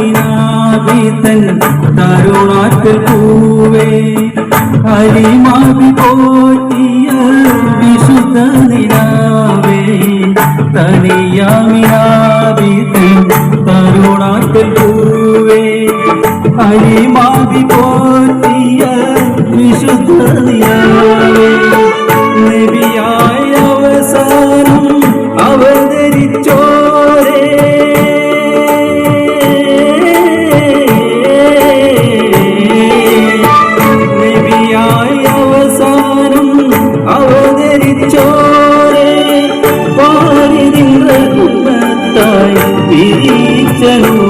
സ്വാമിനാവിതൻ കരുണാറ്റൽ പൂവേ. കരിമാവി പോറ്റിയ വിശുദ്ധ നിലാവേ. തനിയാമിനാവിതൻ കരുണാറ്റൽ പൂവേ. കരിമാവി പോറ്റിയ 这样